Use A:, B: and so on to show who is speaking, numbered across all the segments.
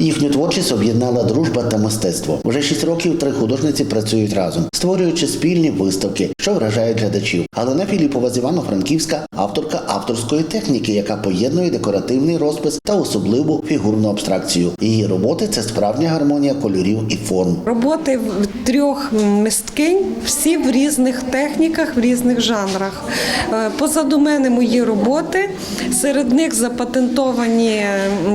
A: Їхню творчість об'єднала дружба та мистецтво. Уже шість років три художниці працюють разом, створюючи спільні виставки, що вражають глядачів. Галина Філіпова з Івано-Франківська авторка авторської техніки, яка поєднує декоративний розпис та особливу фігурну абстракцію. Її роботи це справжня гармонія кольорів і форм.
B: Роботи в трьох мисткинь, всі в різних техніках, в різних жанрах. Е, Позаду мене мої роботи. Серед них запатентовані,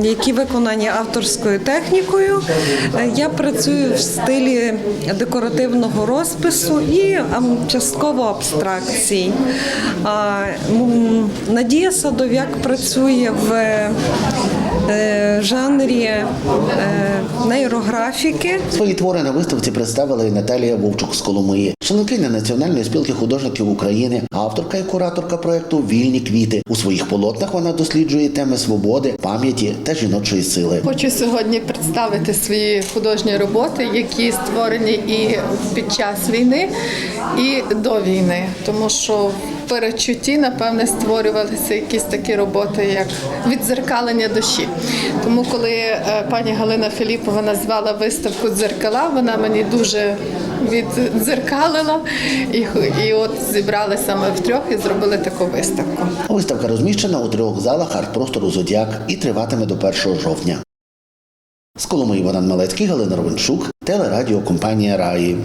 B: які виконані авторською технікою. Е, Я працюю в стилі декоративного розпису і частково абстракцій. Надія Садов'як працює в е, жанрі е, нейрографіки.
A: Свої твори на виставці представила і Наталія Вовчук з Коломиї, членкиня Національної спілки художників України, авторка і кураторка проекту Вільні квіти. У своїх полотнах вона досліджує теми свободи, пам'яті та жіночої сили.
C: Хочу сьогодні представити свої художні роботи, які створені і під час війни, і до війни, тому що в перечутті, напевне, створювалися якісь такі роботи, як відзеркалення душі. Тому, коли е, пані Галина Філіпова назвала виставку Дзеркала, вона мені дуже віддзеркалила, і, і от зібрали саме втрьох і зробили таку виставку.
A: Виставка розміщена у трьох залах арт-простору Зодіак і триватиме до 1 жовтня. З Коломиї Богдан Малецький, Галина Ровенчук, телерадіокомпанія Раї.